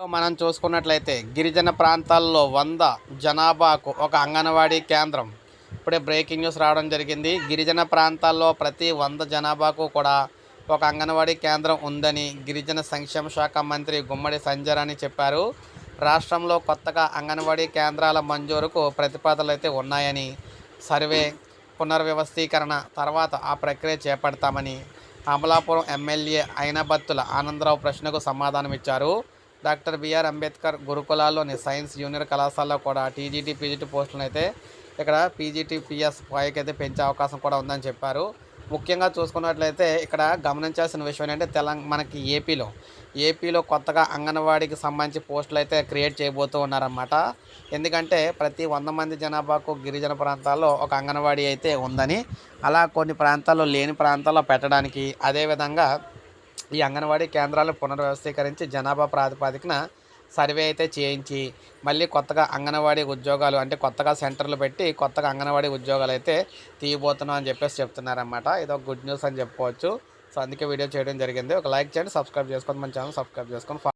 మనం చూసుకున్నట్లయితే గిరిజన ప్రాంతాల్లో వంద జనాభాకు ఒక అంగన్వాడీ కేంద్రం. ఇప్పుడే బ్రేకింగ్ న్యూస్ రావడం జరిగింది. గిరిజన ప్రాంతాల్లో ప్రతి వంద జనాభాకు కూడా ఒక అంగన్వాడీ కేంద్రం ఉందని గిరిజన సంక్షేమ శాఖ మంత్రి గుమ్మడి సంజరాని చెప్పారు. రాష్ట్రంలో కొత్తగా అంగన్వాడీ కేంద్రాల మంజూరుకు ప్రతిపాదనలు అయితే ఉన్నాయని సర్వే పునర్వ్యవస్థీకరణ తర్వాత ఆ ప్రక్రియ చేపడతామని అమలాపురం ఎమ్మెల్యే అయినబత్తుల ఆనందరావు ప్రశ్నకు సమాధానం ఇచ్చారు డాక్టర్ బిఆర్ అంబేద్కర్ గురుకులాల్లోని సైన్స్ జూనియర్ కళాశాలలో కూడా టీజీటీ పీజీటీ పోస్టులను అయితే ఇక్కడ పీజీటీ పిఎస్ పైకి అయితే పెంచే అవకాశం కూడా ఉందని చెప్పారు. ముఖ్యంగా చూసుకున్నట్లయితే ఇక్కడ గమనించాల్సిన విషయం ఏంటంటే తెలంగాణ మనకి ఏపీలో ఏపీలో కొత్తగా అంగన్వాడీకి సంబంధించి పోస్టులు అయితే క్రియేట్ చేయబోతూ ఉన్నారన్నమాట. ఎందుకంటే ప్రతి వంద మంది జనాభాకు గిరిజన ప్రాంతాల్లో ఒక అంగన్వాడీ అయితే ఉందని అలా కొన్ని ప్రాంతాల్లో లేని ప్రాంతాల్లో పెట్టడానికి అదేవిధంగా ఈ అంగన్వాడీ కేంద్రాలను పునర్వ్యవస్థీకరించి జనాభా ప్రాతిపదికన సర్వే అయితే చేయించి మళ్ళీ కొత్తగా అంగన్వాడీ ఉద్యోగాలు అంటే కొత్తగా సెంటర్లు పెట్టి కొత్తగా అంగన్వాడీ ఉద్యోగాలు అయితే తీయబోతున్నాం అని చెప్పేసి చెప్తున్నారన్నమాట. ఇది ఒక గుడ్ న్యూస్ అని చెప్పుకోవచ్చు. సో అందుకే వీడియో చేయడం జరిగింది. ఒక లైక్ చేయండి సబ్స్క్రైబ్ చేసుకోండి మన ఛానల్ సబ్స్క్రైబ్ చేసుకొని